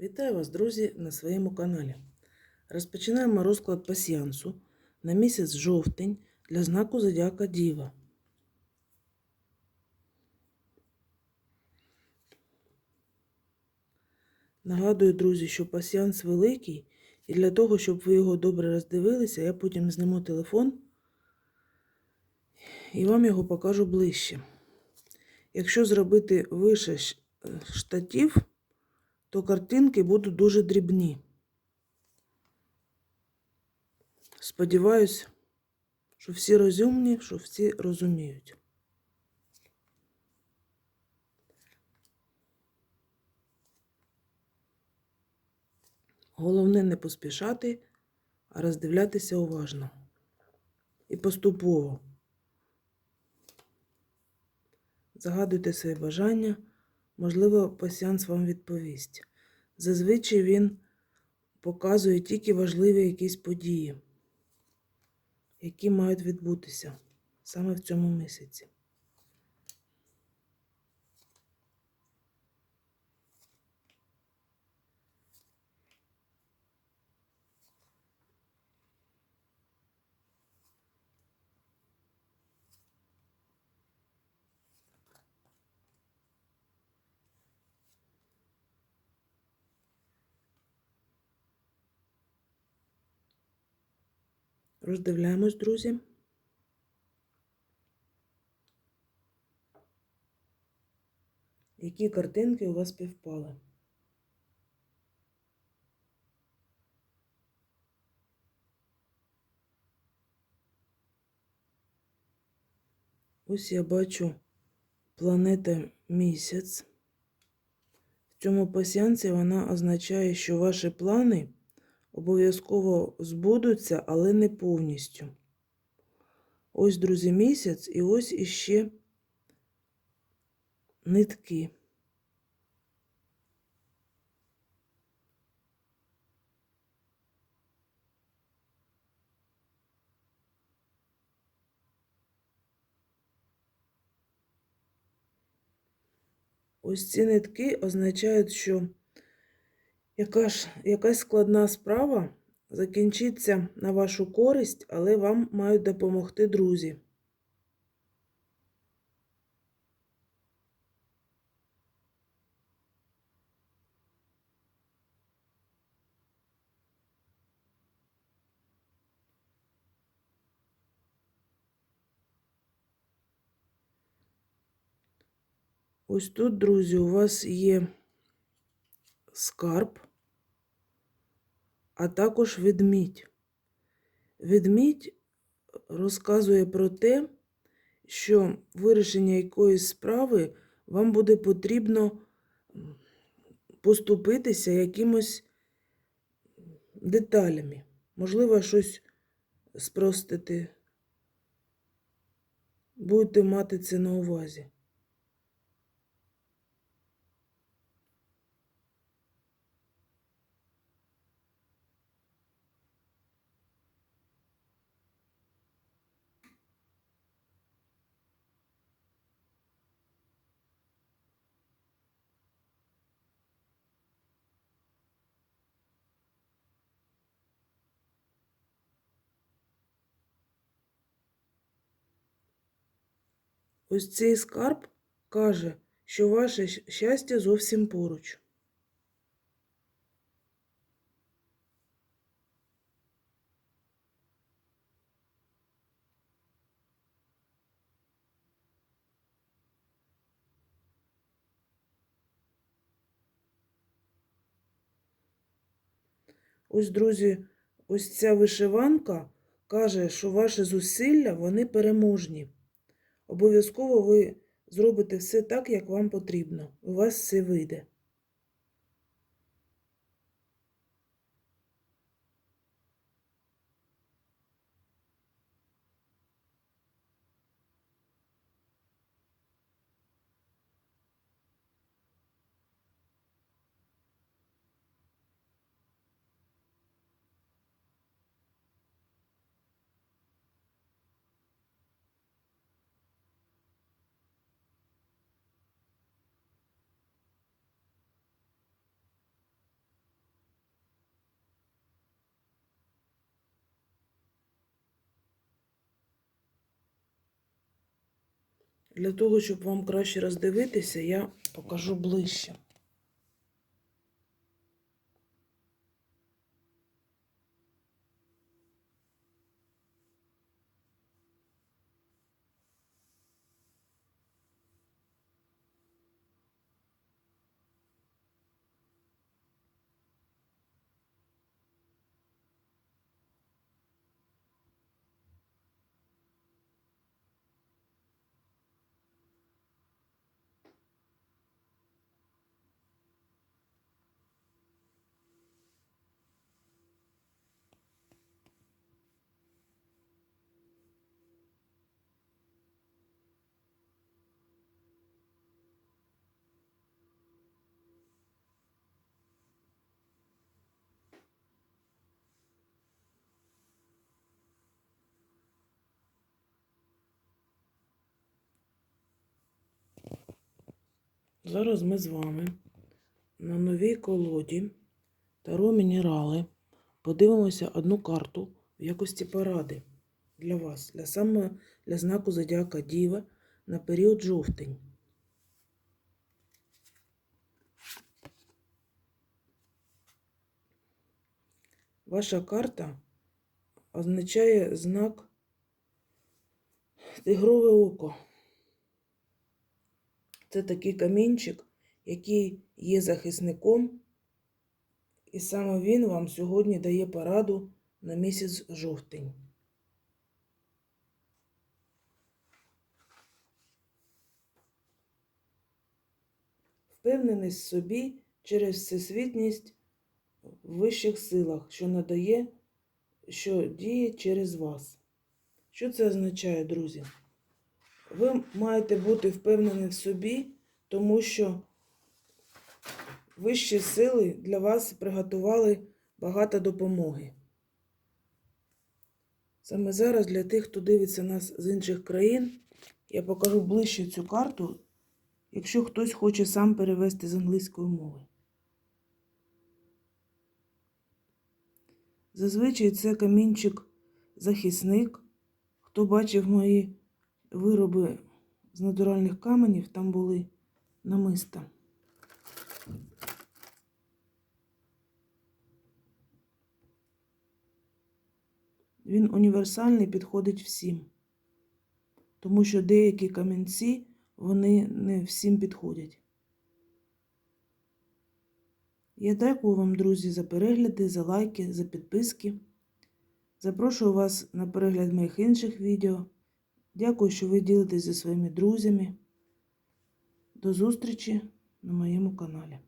Вітаю вас, друзі, на своєму каналі. Розпочинаємо розклад пасіянсу на місяць жовтень для знаку Зодіака Діва. Нагадую, друзі, що пасіянс великий, і для того, щоб ви його добре роздивилися, я потім зніму телефон і вам його покажу ближче. Якщо зробити вище штатів, то картинки будуть дуже дрібні. Сподіваюсь, що всі розумні, що всі розуміють. Головне не поспішати, а роздивлятися уважно. І поступово. Загадуйте свої бажання, можливо, пасіанс вам відповість. Зазвичай він показує тільки важливі якісь події, які мають відбутися саме в цьому місяці. Роздивляємось, друзі. Які картинки у вас співпали? Ось я бачу планета місяць. В цьому пасіянці вона означає, що ваші плани обов'язково збудуться, але не повністю. Ось, друзі, місяць, і ось іще нитки. Ось ці нитки означають, що яка ж, якась складна справа закінчиться на вашу користь, але вам мають допомогти друзі. Ось тут, друзі, у вас є скарб, а також ведмідь. Ведмідь розказує про те, що вирішення якоїсь справи вам буде потрібно поступитися якимось деталями. Можливо, щось спростити. Будете мати це на увазі. Ось цей скарб каже, що ваше щастя зовсім поруч. Ось, друзі, ось ця вишиванка каже, що ваші зусилля вони переможні. Обов'язково ви зробите все так, як вам потрібно. У вас все вийде. Для того, щоб вам краще роздивитися, я покажу ближче. Зараз ми з вами на новій колоді Таро Мінерали подивимося одну карту в якості поради для вас, для саме для знаку Зодіака Діва на період жовтень. Ваша карта означає знак Тигрове око. Це такий камінчик, який є захисником, і саме він вам сьогодні дає пораду на місяць жовтень. Впевненість в собі через всесвітність в вищих силах, що надає, що діє через вас. Що це означає, друзі? Ви маєте бути впевнені в собі, тому що вищі сили для вас приготували багато допомоги. Саме зараз для тих, хто дивиться нас з інших країн, я покажу ближче цю карту, якщо хтось хоче сам перевести з англійської мови. Зазвичай це камінчик захисник. Хто бачив мої вироби з натуральних каменів, там були намиста. Він універсальний, підходить всім. Тому що деякі камінці, вони не всім підходять. Я дякую вам, друзі, за перегляди, за лайки, за підписки. Запрошую вас на перегляд моїх інших відео. Дякую, що ви ділитесь зі своїми друзями. До зустрічі на моєму каналі.